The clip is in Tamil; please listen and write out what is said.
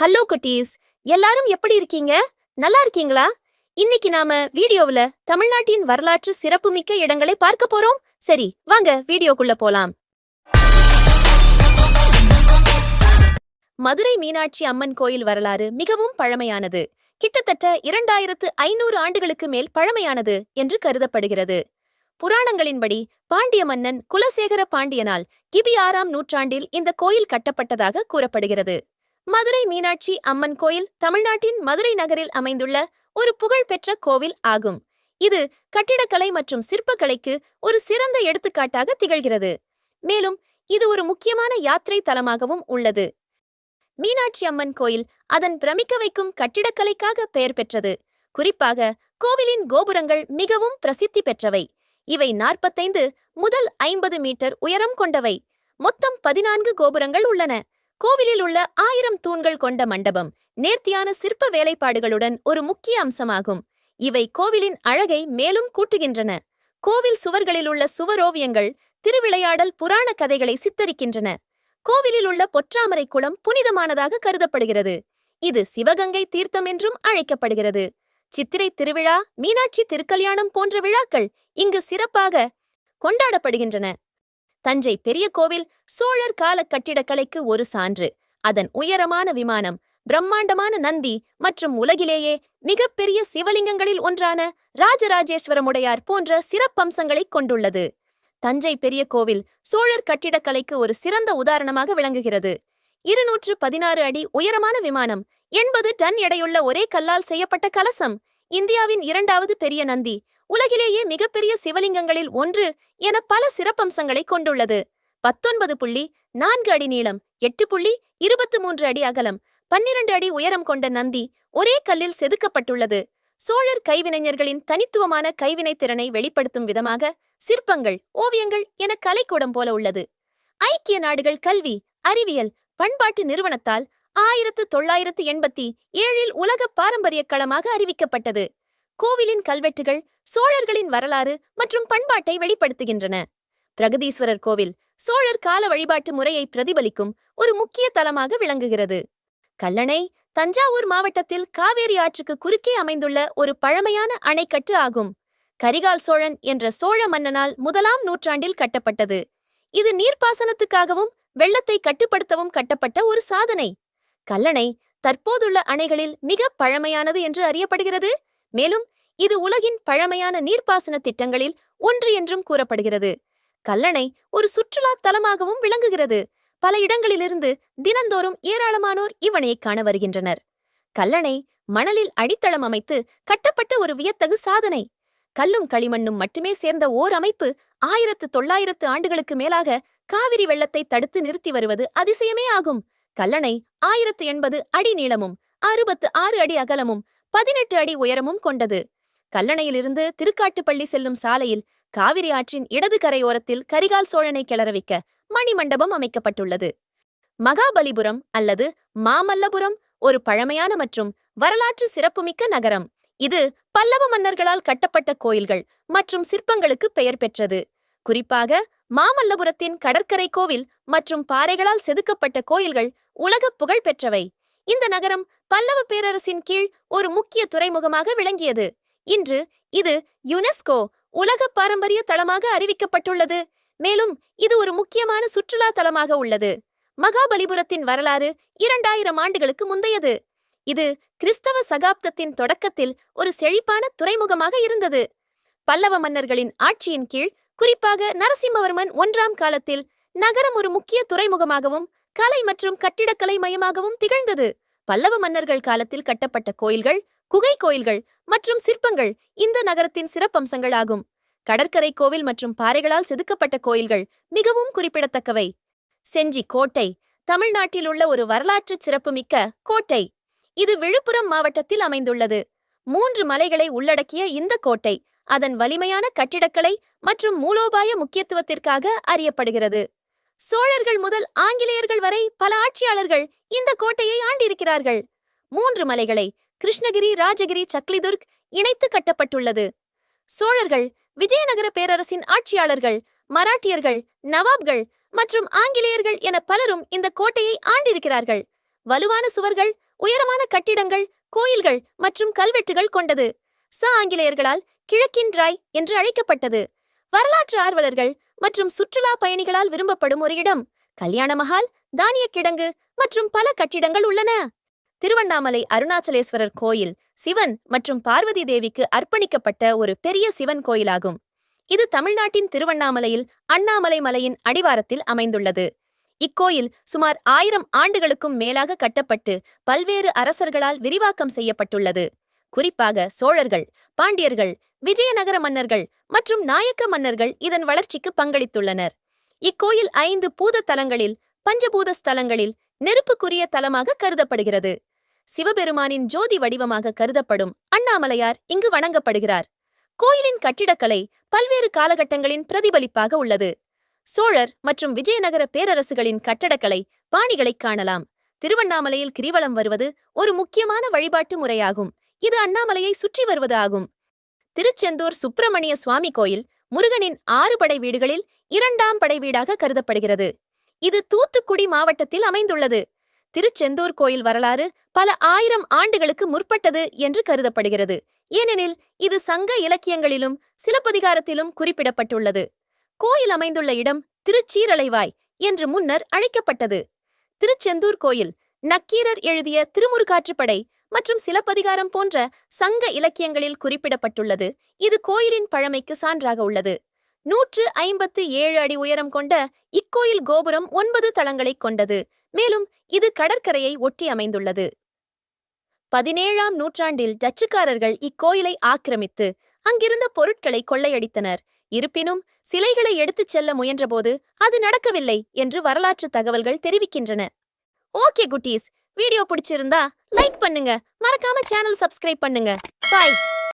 ஹலோ குட்டீஸ் எல்லாரும் எப்படி இருக்கீங்க? நல்லா இருக்கீங்களா? இன்னைக்கு நாம வீடியோவுல தமிழ்நாட்டின் வரலாற்று சிறப்புமிக்க இடங்களை பார்க்க போறோம். சரி வாங்க வீடியோக்குள்ள போலாம். மதுரை மீனாட்சி அம்மன் கோயில் வரலாறு மிகவும் பழமையானது. கிட்டத்தட்ட இரண்டாயிரத்து ஐநூறு ஆண்டுகளுக்கு மேல் பழமையானது என்று கருதப்படுகிறது. புராணங்களின்படி பாண்டிய மன்னன் குலசேகர பாண்டியனால் கிபி ஆறாம் நூற்றாண்டில் இந்த கோயில் கட்டப்பட்டதாக கூறப்படுகிறது. மதுரை மீனாட்சி அம்மன் கோயில் தமிழ்நாட்டின் மதுரை நகரில் அமைந்துள்ள ஒரு புகழ்பெற்ற கோவில் ஆகும். இது கட்டிடக்கலை மற்றும் சிற்பக்கலைக்கு ஒரு சிறந்த எடுத்துக்காட்டாக திகழ்கிறது. மேலும் இது ஒரு முக்கியமான யாத்திரை தலமாகவும் உள்ளது. மீனாட்சி அம்மன் கோயில் அதன் பிரமிக்க வைக்கும் கட்டிடக்கலைக்காக பெயர் பெற்றது. குறிப்பாக கோவிலின் கோபுரங்கள் மிகவும் பிரசித்தி பெற்றவை. இவை நாற்பத்தைந்து முதல் ஐம்பது மீட்டர் உயரம் கொண்டவை. மொத்தம் பதினான்கு கோபுரங்கள் உள்ளன. கோவிலில் உள்ள ஆயிரம் தூண்கள் கொண்ட மண்டபம் நேர்த்தியான சிற்ப வேலைப்பாடுகளுடன் ஒரு முக்கிய அம்சமாகும். இவை கோவிலின் அழகை மேலும் கூட்டுகின்றன. கோவில் சுவர்களில் உள்ள சுவரோவியங்கள் திருவிளையாடல் புராண கதைகளை சித்தரிக்கின்றன. கோவிலில் உள்ள பொற்றாமரை குளம் புனிதமானதாக கருதப்படுகிறது. இது சிவகங்கை தீர்த்தம் என்றும் அழைக்கப்படுகிறது. சித்திரை திருவிழா மீனாட்சி திருக்கல்யாணம் போன்ற விழாக்கள் இங்கு சிறப்பாக கொண்டாடப்படுகின்றன. தஞ்சை பெரிய கோவில் சோழர் கால கட்டிடக்கலைக்கு ஒரு சான்று. அதன் உயரமான விமானம் பிரம்மாண்டமான நந்தி மற்றும் உலகிலேயே மிகப்பெரிய சிவலிங்கங்களில் ஒன்றான ராஜராஜேஸ்வரமுடையார் போன்ற சிறப்பம்சங்களைக் கொண்டுள்ளது. தஞ்சை பெரிய கோவில் சோழர் கட்டிடக்கலைக்கு ஒரு சிறந்த உதாரணமாக விளங்குகிறது. இருநூற்று பதினாறு அடி உயரமான விமானம் எண்பது டன் எடையுள்ள ஒரே கல்லால் செய்யப்பட்ட கலசம் இந்தியாவின் இரண்டாவது பெரிய நந்தி உலகிலேயே மிகப்பெரிய சிவலிங்கங்களில் ஒன்று என பல சிறப்பம்சங்களை கொண்டுள்ளது. பத்தொன்பது புள்ளி நான்கு அடி நீளம் எட்டு புள்ளி இருபத்து மூன்று அடி அகலம் பன்னிரண்டு அடி உயரம் கொண்ட நந்தி ஒரே கல்லில் செதுக்கப்பட்டுள்ளது. சோழர் கைவினைஞர்களின் தனித்துவமான கைவினைத் திறனை வெளிப்படுத்தும் விதமாக சிற்பங்கள் ஓவியங்கள் என கலைக்கூடம் போல உள்ளது. ஐக்கிய நாடுகள் கல்வி அறிவியல் பண்பாட்டு நிறுவனத்தால் ஆயிரத்து தொள்ளாயிரத்து எண்பத்தி ஏழில் உலக பாரம்பரிய களமாக அறிவிக்கப்பட்டது. கோவிலின் கல்வெட்டுகள் சோழர்களின் வரலாறு மற்றும் பண்பாட்டை வெளிப்படுத்துகின்றன. பிரகதீஸ்வரர் கோவில் சோழர் கால வழிபாட்டு முறையை பிரதிபலிக்கும் ஒரு முக்கிய தலமாக விளங்குகிறது. கல்லணை தஞ்சாவூர் மாவட்டத்தில் காவேரி ஆற்றுக்கு குறுக்கே அமைந்துள்ள ஒரு பழமையான அணைக்கட்டு ஆகும். கரிகால் சோழன் என்ற சோழ மன்னனால் முதலாம் நூற்றாண்டில் கட்டப்பட்டது. இது நீர்ப்பாசனத்துக்காகவும் வெள்ளத்தை கட்டுப்படுத்தவும் கட்டப்பட்ட ஒரு சாதனை. கல்லணை தற்போதுள்ள அணைகளில் மிக பழமையானது என்று அறியப்படுகிறது. மேலும் இது உலகின் பழமையான நீர்ப்பாசன திட்டங்களில் ஒன்று என்றும் கூறப்படுகிறது. கல்லணை ஒரு சுற்றுலா தலமாகவும் விளங்குகிறது. பல இடங்களிலிருந்து தினந்தோறும் ஏராளமானோர் இவனையை காண வருகின்றனர். கல்லணை மணலில் அடித்தளம் அமைத்து கட்டப்பட்ட ஒரு வியத்தகு சாதனை. கல்லும் களிமண்ணும் மட்டுமே சேர்ந்த ஓர் அமைப்பு ஆயிரத்து தொள்ளாயிரத்து ஆண்டுகளுக்கு மேலாக காவிரி வெள்ளத்தை தடுத்து நிறுத்தி வருவது அதிசயமே ஆகும். கல்லணை ஆயிரத்து எண்பது அடி நீளமும் அறுபத்து ஆறு அடி அகலமும் பதினெட்டு அடி உயரமும் கொண்டது. கல்லணையிலிருந்து திருக்காட்டுப்பள்ளி செல்லும் சாலையில் காவிரி ஆற்றின் இடது கரையோரத்தில் கரிகால் சோழனை கிளறவிக்க மணிமண்டபம் அமைக்கப்பட்டுள்ளது. மகாபலிபுரம் அல்லது மாமல்லபுரம் ஒரு பழமையான மற்றும் வரலாற்று சிறப்புமிக்க நகரம். இது பல்லவ மன்னர்களால் கட்டப்பட்ட கோயில்கள் மற்றும் சிற்பங்களுக்கு பெயர் பெற்றது. குறிப்பாக மாமல்லபுரத்தின் கடற்கரை கோவில் மற்றும் பாறைகளால் செதுக்கப்பட்ட கோயில்கள் உலகப் புகழ் பெற்றவை. இந்த நகரம் பல்லவ பேரரசின் கீழ் ஒரு முக்கிய துறைமுகமாக விளங்கியது. இன்று இது யுனெஸ்கோ உலக பாரம்பரிய தளமாக அறிவிக்கப்பட்டுள்ளது. மேலும் இது ஒரு முக்கியமான சுற்றுலா தலமாக உள்ளது. மகாபலிபுரத்தின் வரலாறு இரண்டாயிரம் ஆண்டுகளுக்கு முந்தையது. இது கிறிஸ்தவ சகாப்தத்தின் தொடக்கத்தில் ஒரு செழிப்பான துறைமுகமாக இருந்தது. பல்லவ மன்னர்களின் ஆட்சியின் கீழ் குறிப்பாக நரசிம்மவர்மன் ஒன்றாம் காலத்தில் நகரம் ஒரு முக்கிய துறைமுகமாகவும் கலை மற்றும் கட்டிடக்கலை மையமாகவும் திகழ்ந்தது. பல்லவ மன்னர்கள் காலத்தில் கட்டப்பட்ட கோயில்கள் குகை கோயில்கள் மற்றும் சிற்பங்கள் இந்த நகரத்தின் சிறப்பம்சங்கள் ஆகும். கடற்கரை கோவில் மற்றும் பாறைகளால் செதுக்கப்பட்ட கோயில்கள் மிகவும் குறிப்பிடத்தக்கவை. செஞ்சி கோட்டை தமிழ்நாட்டில் உள்ள ஒரு வரலாற்று சிறப்புமிக்க கோட்டை. இது விழுப்புரம் மாவட்டத்தில் அமைந்துள்ளது. மூன்று மலைகளை உள்ளடக்கிய இந்த கோட்டை அதன் வலிமையான கட்டிடக்கலை மற்றும் மூலோபாய முக்கியத்துவத்திற்காக அறியப்படுகிறது. சோழர்கள் முதல் ஆங்கிலேயர்கள் வரை பல ஆட்சியாளர்கள் இந்த கோட்டையை ஆண்டிருக்கிறார்கள். மூன்று மலைகளை கிருஷ்ணகிரி ராஜகிரி சக்லிதுர்க் இணைத்து கட்டப்பட்டுள்ளது. சோழர்கள் விஜயநகர பேரரசின் ஆட்சியாளர்கள் மராட்டியர்கள் நவாப்கள் மற்றும் ஆங்கிலேயர்கள் என பலரும் இந்த கோட்டையை ஆண்டிருக்கிறார்கள். வலுவான சுவர்கள் உயரமான கட்டிடங்கள் கோயில்கள் மற்றும் கல்வெட்டுகள் கொண்டது. ச ஆங்கிலேயர்களால் கிழக்கின் ராய் என்று அழைக்கப்பட்டது. வரலாற்று ஆர்வலர்கள் மற்றும் சுற்றுலா பயணிகளால் விரும்பப்படும் ஒரு இடம். கல்யாண மஹால் தானிய கிடங்கு மற்றும் பல கட்டிடங்கள் உள்ளன. திருவண்ணாமலை அருணாச்சலேஸ்வரர் கோயில் சிவன் மற்றும் பார்வதி தேவிக்கு அர்ப்பணிக்கப்பட்ட ஒரு பெரிய சிவன் கோயிலாகும். இது தமிழ்நாட்டின் திருவண்ணாமலையில் அண்ணாமலை மலையின் அடிவாரத்தில் அமைந்துள்ளது. இக்கோயில் சுமார் ஆயிரம் ஆண்டுகளுக்கும் மேலாக கட்டப்பட்டு பல்வேறு அரசர்களால் விரிவாக்கம் செய்யப்பட்டுள்ளது. குறிப்பாக சோழர்கள் பாண்டியர்கள் விஜயநகர மன்னர்கள் மற்றும் நாயக்க மன்னர்கள் இதன் வளர்ச்சிக்கு பங்களித்துள்ளனர். இக்கோயில் ஐந்து பூத தலங்களில் பஞ்சபூத ஸ்தலங்களில் நெருப்புக்குரிய தலமாக கருதப்படுகிறது. சிவபெருமானின் ஜோதி வடிவமாக கருதப்படும் அண்ணாமலையார் இங்கு வணங்கப்படுகிறார். கோயிலின் கட்டிடக்கலை பல்வேறு காலகட்டங்களின் பிரதிபலிப்பாக உள்ளது. சோழர் மற்றும் விஜயநகர பேரரசுகளின் கட்டடக்கலை பாணிகளைக் காணலாம். திருவண்ணாமலையில் கிரிவலம் வருவது ஒரு முக்கியமான வழிபாட்டு முறையாகும். இது அண்ணாமலையை சுற்றி வருவது ஆகும் திருச்செந்தூர் சுப்பிரமணிய சுவாமி கோயில் முருகனின் ஆறு படை வீடுகளில் இரண்டாம் படை வீடாக கருதப்படுகிறது. இது தூத்துக்குடி மாவட்டத்தில் அமைந்துள்ளது. திருச்செந்தூர் கோயில் வரலாறு பல ஆயிரம் ஆண்டுகளுக்கு முற்பட்டது என்று கருதப்படுகிறது. ஏனெனில் இது சங்க இலக்கியங்களிலும் சிலப்பதிகாரத்திலும் குறிப்பிடப்பட்டுள்ளது. கோயில் அமைந்துள்ள இடம் திருச்சீரலைவாய் என்று முன்னர் அழைக்கப்பட்டது. திருச்செந்தூர் கோயில் நக்கீரர் எழுதிய திருமுருகாற்றுப்படை மற்றும் சிலப்பதிகாரம் போன்ற சங்க இலக்கியங்களில் குறிப்பிடப்பட்டுள்ளது. இது கோயிலின் பழமைக்கு சான்றாக உள்ளது. நூற்று ஐம்பத்து ஏழு அடி உயரம் கொண்ட இக்கோயில் கோபுரம் ஒன்பது தளங்களைக் கொண்டது. மேலும் இது கடற்கரையை ஒட்டி அமைந்துள்ளது. பதினேழாம் நூற்றாண்டில் டச்சுக்காரர்கள் இக்கோயிலை ஆக்கிரமித்து அங்கிருந்த பொருட்களை கொள்ளையடித்தனர். இருப்பினும் சிலைகளை எடுத்துச் செல்ல முயன்றபோது அது நடக்கவில்லை என்று வரலாற்று தகவல்கள் தெரிவிக்கின்றன. ஓகே குட்டீஸ் வீடியோ பிடிச்சிருந்தா லைக் பண்ணுங்க. மறக்காம சேனல் சப்ஸ்கிரைப் பண்ணுங்க. பாய்.